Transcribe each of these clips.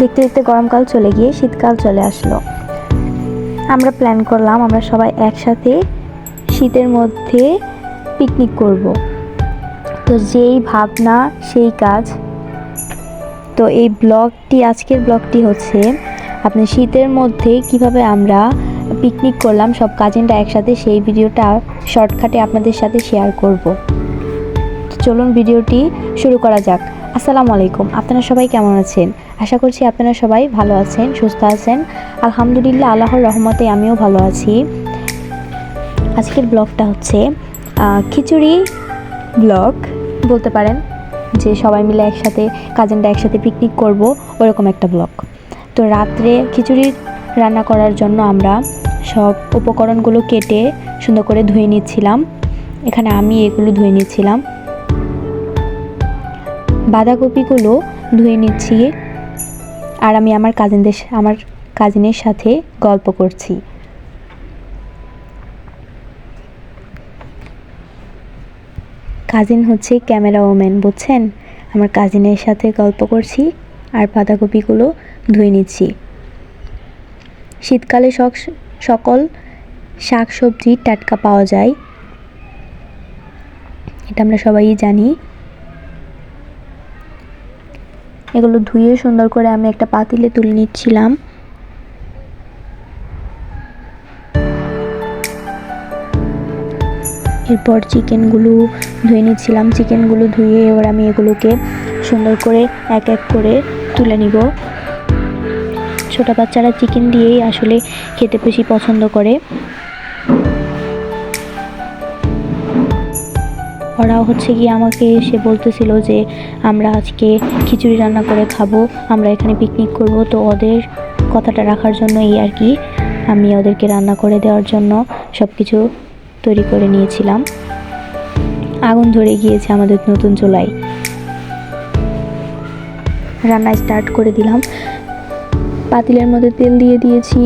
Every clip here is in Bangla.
দেখতে দেখতে গরমকাল চলে গিয়ে শীতকাল চলে আসলো। আমরা প্ল্যান করলাম আমরা সবাই একসাথে শীতের মধ্যে পিকনিক করব। তো যেই ভাবনা, সেই কাজ। তো এই ব্লগটি আজকের ব্লগটি হচ্ছে আপনি শীতের মধ্যে কীভাবে আমরা পিকনিক করলাম, সব কাজিনরা একসাথে সেই ভিডিওটা শর্টকাটে আপনাদের সাথে শেয়ার করব। চলুন ভিডিওটি শুরু করা যাক। আসসালামু আলাইকুম। আপনারা সবাই কেমন আছেন? আশা করছি আপনারা সবাই ভালো আছেন, সুস্থ আছেন। আলহামদুলিল্লাহ, আল্লাহর রহমতে আমিও ভালো আছি। আজকের ব্লগটা হচ্ছে খিচুড়ি ব্লগ। বলতে পারেন যে সবাই মিলে একসাথে, কাজিনরা একসাথে পিকনিক করব, ওরকম একটা ব্লগ। তো রাত্রে খিচুড়ি রান্না করার জন্য আমরা সব উপকরণগুলো কেটে সুন্দর করে ধুয়ে নিচ্ছিলাম। এখানে আমি এগুলো ধুয়ে নিচ্ছিলাম। বাঁধাকপিগুলো ধুয়ে নিচ্ছি আর আমি আমার কাজিনদের আমার কাজিনের সাথে গল্প করছি। কাজিন হচ্ছে ক্যামেরা ওম্যান বুঝছেন? আমার কাজিনের সাথে গল্প করছি আর বাঁধাকপিগুলো ধুয়ে নিচ্ছি। শীতকালে সক, সকল শাক সবজি টাটকা পাওয়া যায়। এটা আমরা সবাই জানি। এগুলো ধুয়ে সুন্দর করে আমি একটা পাতিলে তুলে নিচ্ছিলাম। এরপর চিকেনগুলো ধুয়ে নিচ্ছিলাম। চিকেনগুলো ধুয়ে এবার আমি এগুলোকে সুন্দর করে এক এক করে তুলে নিব। ছোটো বাচ্চারা চিকেন দিয়েই আসলে খেতে বেশি পছন্দ করে। ওরাও হচ্ছে গিয়ে আমাকে এসে বলতেছিল যে, আমরা আজকে খিচুড়ি রান্না করে খাব, আমরা এখানে পিকনিক করব। তো ওদের কথাটা রাখার জন্য এই আর কি আমি ওদেরকে রান্না করে দেওয়ার জন্য সব কিছু তৈরি করে নিয়েছিলাম। আগুন ধরে গিয়েছে আমাদের নতুন চুলায়। রান্না স্টার্ট করে দিলাম। পাতিলের মধ্যে তেল দিয়ে দিয়েছি।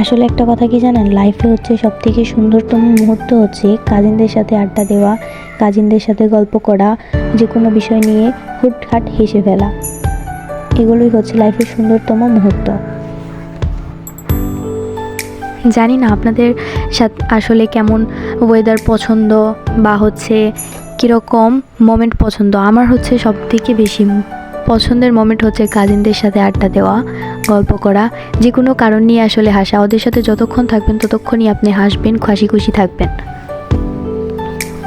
আসলে একটা কথা কি জানেন? লাইফে হচ্ছে সব থেকে সুন্দরতম মুহূর্ত হচ্ছে কাজিনদের সাথে আড্ডা দেওয়া, কাজিনদের সাথে গল্প করা, যে কোনো বিষয় নিয়ে হুটহাট হেসে ফেলা। এগুলোই হচ্ছে লাইফের সুন্দরতম মুহূর্ত। জানি না আপনাদের সাথে আসলে কেমন ওয়েদার পছন্দ বা হচ্ছে কীরকম মোমেন্ট পছন্দ। আমার হচ্ছে সব থেকে বেশি পছন্দের মোমেন্ট হচ্ছে কাজিনদের সাথে আড্ডা দেওয়া, গল্প করা যে কোনো কারণ নিয়ে আসলে হাসা। ওদের সাথে যতক্ষণ থাকবেন, ততক্ষণই আপনি হাসবেন খুশি খুশি থাকবেন।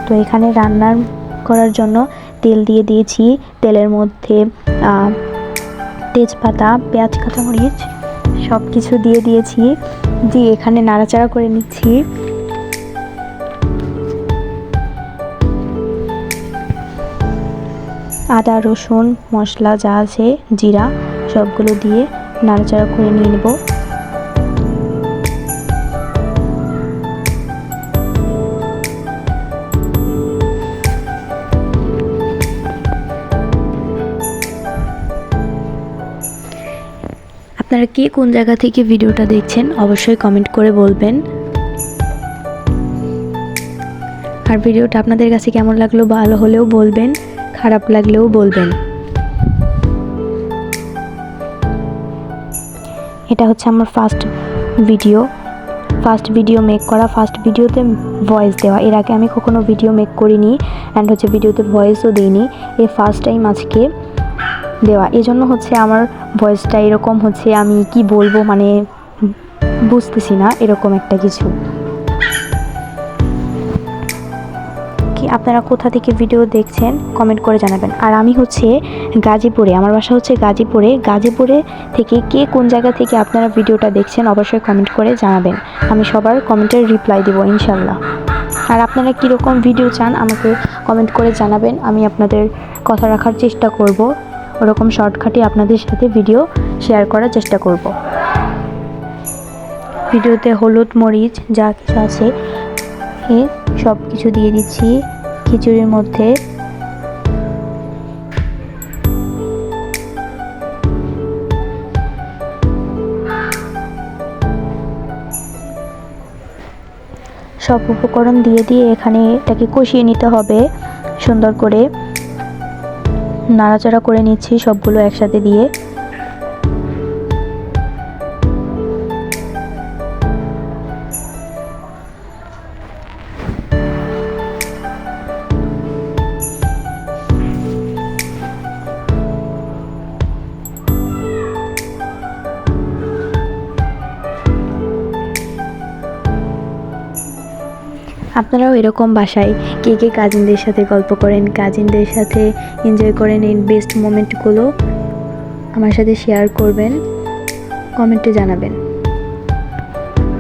তো এখানে রান্নার করার জন্য তেল দিয়ে দিয়েছি। তেলের মধ্যে তেজপাতা, পেঁয়াজ, কাঁচামরিচ সব কিছু দিয়ে দিয়েছি। দিয়ে এখানে নাড়াচাড়া করে নিচ্ছি। আদা, রসুন, মশলা যা আছে, জিরা সবগুলো দিয়ে নাড়াচাড়া করে নিয়ে নেব। আপনারা কে কোন জায়গা থেকে ভিডিওটা দেখছেন, অবশ্যই কমেন্ট করে বলবেন। আর ভিডিওটা আপনাদের কাছে কেমন লাগল ভালো হলেও বলবেন। খারাপ লাগলেও বলবেন। এটা হচ্ছে আমার first video first video make করা ফার্স্ট ভিডিওতে ভয়েস দেওয়া। এর আগে আমি কখনো ভিডিও মেক করিনি অ্যান্ড হচ্ছে ভিডিওতে ভয়েসও দিইনি। এই ফার্স্ট টাইম আজকে দেওয়া। এজন্য হচ্ছে আমার ভয়েসটা এরকম হচ্ছে আমি কি বলব মানে বুঝতেছি না এরকম একটা কিছু। কি আপনারা কোথা থেকে ভিডিও দেখছেন কমেন্ট করে জানাবেন। আর আমি হচ্ছে গাজীপুরে, আমার বাসা হচ্ছে গাজীপুরে। গাজীপুরে থেকে কে কোন জায়গা থেকে আপনারা ভিডিওটা দেখছেন, অবশ্যই কমেন্ট করে জানাবেন। আমি সবার কমেন্টের রিপ্লাই দেবো, ইনশাল্লাহ। আর আপনারা কীরকম ভিডিও চান, আমাকে কমেন্ট করে জানাবেন। আমি আপনাদের কথা রাখার চেষ্টা করব। ওরকম শর্টকাটে আপনাদের সাথে ভিডিও শেয়ার করার চেষ্টা করব। ভিডিওতে হলুদ, মরিচ যা কিছু আছে সব কিছু দিয়ে দিচ্ছি। খিচুড়ির মধ্যে সব উপকরণ দিয়ে দিয়ে এখানে এটাকে কষিয়ে নিতে হবে, সুন্দর করে। নাড়াচাড়া করে নিচ্ছি সবগুলো একসাথে দিয়ে। আপনারাও এরকম বাসায় কে কে কাজিনদের সাথে গল্প করেন, কাজিনদের সাথে এনজয় করেন এই বেস্ট মোমেন্টগুলো আমার সাথে শেয়ার করবেন কমেন্টে জানাবেন।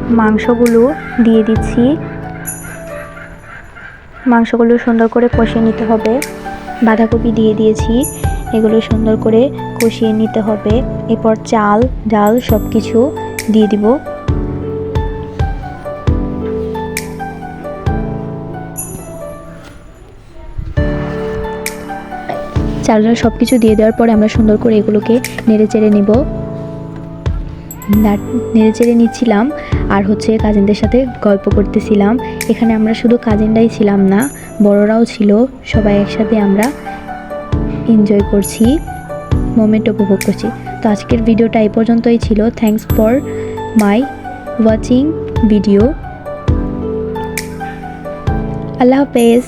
মাংসগুলো দিয়ে দিচ্ছি। মাংসগুলো সুন্দর করে কষিয়ে নিতে হবে। বাঁধাকপি দিয়ে দিয়েছি। এগুলো সুন্দর করে কষিয়ে নিতে হবে। এরপর চাল, ডাল সব কিছু দিয়ে দিব। চাল ডাল সব কিছু দিয়ে দেওয়ার পরে আমরা সুন্দর করে এগুলোকে নেড়ে চেড়ে নেব। নেড়ে চেড়ে নিচ্ছিলাম আর হচ্ছে কাজিনদের সাথে গল্প করতেছিলাম। এখানে আমরা শুধু কাজিনরাই ছিলাম না, বড়রাও ছিল। সবাই একসাথে আমরা এনজয় করছি মোমেন্ট উপভোগ করছি। তো আজকের ভিডিওটা এই পর্যন্তই ছিল। Thanks for my watching video আল্লাহ হাফেজ।